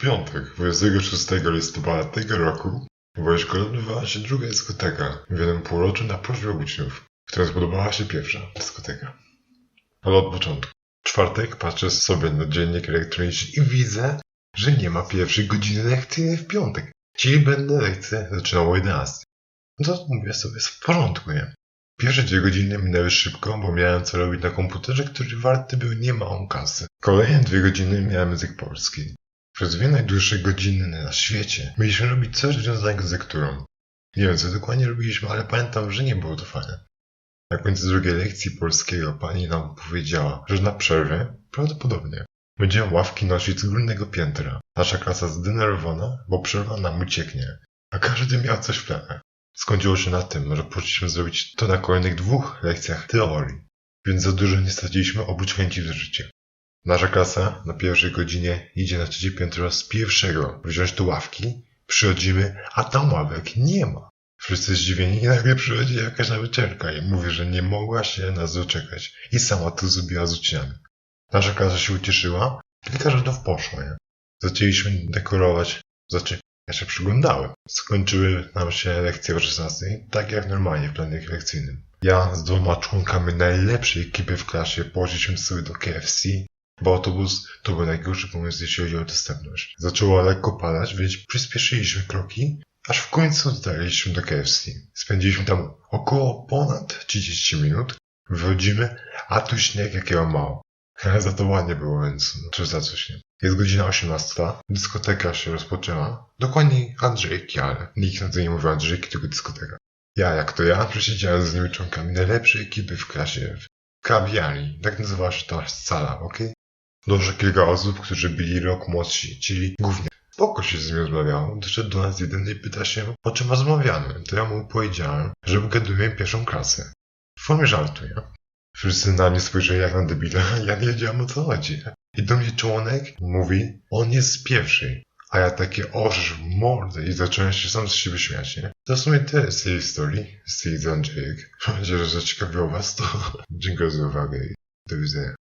piątek, 26 listopada tego roku mojej szkole odbywała się druga dyskoteka w jednym półroczu na prośbę uczniów, którym spodobała się pierwsza dyskoteka. Ale od początku. Czwartek patrzę sobie na dziennik elektroniczny i widzę, że nie ma pierwszej godziny lekcyjnej w piątek. Czyli będę lekcję zaczynał o 11. No to mówię sobie, w porządku, nie? Pierwsze dwie godziny minęły szybko, bo miałem co robić na komputerze, który warty był niemałą kasę. Kolejne dwie godziny miałem język polski. Przez dwie najdłuższe godziny na świecie mieliśmy robić coś związanego z lekturą. Nie wiem, co dokładnie robiliśmy, ale pamiętam, że nie było to fajne. Na końcu drugiej lekcji polskiego pani nam powiedziała, że na przerwie, prawdopodobnie, będziemy ławki nosić z górnego piętra. Nasza klasa zdenerwowana, bo przerwa nam ucieknie, a każdy miał coś w planach. Skończyło się na tym, że poszliśmy zrobić to na kolejnych dwóch lekcjach teorii, więc za dużo nie straciliśmy oprócz chęci do życia. Nasza klasa na pierwszej godzinie idzie na trzecie piętro z pierwszego wziąć tu ławki, przychodzimy, a tam ławek nie ma. Wszyscy zdziwieni i nagle przychodzi jakaś nauczycielka i mówi, że nie mogła się nas doczekać i sama to zrobiła z uczniami. Nasza klasa się ucieszyła, kilka rzędów poszło, nie? Zaczęliśmy dekorować, znaczy ja się przyglądałem. Skończyły nam się lekcje o 16, tak jak normalnie w planie lekcyjnym. Ja z dwoma członkami najlepszej ekipy w klasie poszliśmy sobie do KFC, bo autobus to był najgorszy pomysł, jeśli chodzi o dostępność. Zaczęło lekko padać, więc przyspieszyliśmy kroki, aż w końcu dotarliśmy do KFC. Spędziliśmy tam około ponad 30 minut. Wychodzimy, a tu śnieg jakiego mało. Za to ładnie było, więc no, czy za coś nie. Jest godzina 18, dyskoteka się rozpoczęła. Dokładniej Andrzejki, ale nikt na to nie mówił Andrzejki, tylko dyskoteka. Ja, jak to ja, przesiedziałem z nimi członkami najlepszej ekipy w klasie w kawiarni. Tak nazywała się ta sala, okej? Doszło kilka osób, którzy byli rok młodsi, czyli głównie. Spoko się z nim rozmawiało. Doszedł do nas jeden i pyta się, o czym rozmawiamy. To ja mu powiedziałem, że wygaduję pierwszą klasę. W formie żartu, nie? Wszyscy na mnie spojrzeli jak na debila. Ja nie wiedziałem o co chodzi. I do mnie członek mówi, on jest z pierwszej. A ja takie orzesz w mordę i zacząłem się sam z siebie śmiać, nie? To w sumie tyle z tej historii, z z Andrzejek. Mam nadzieję, że zaciekawiło was to. Dziękuję za uwagę i do widzenia.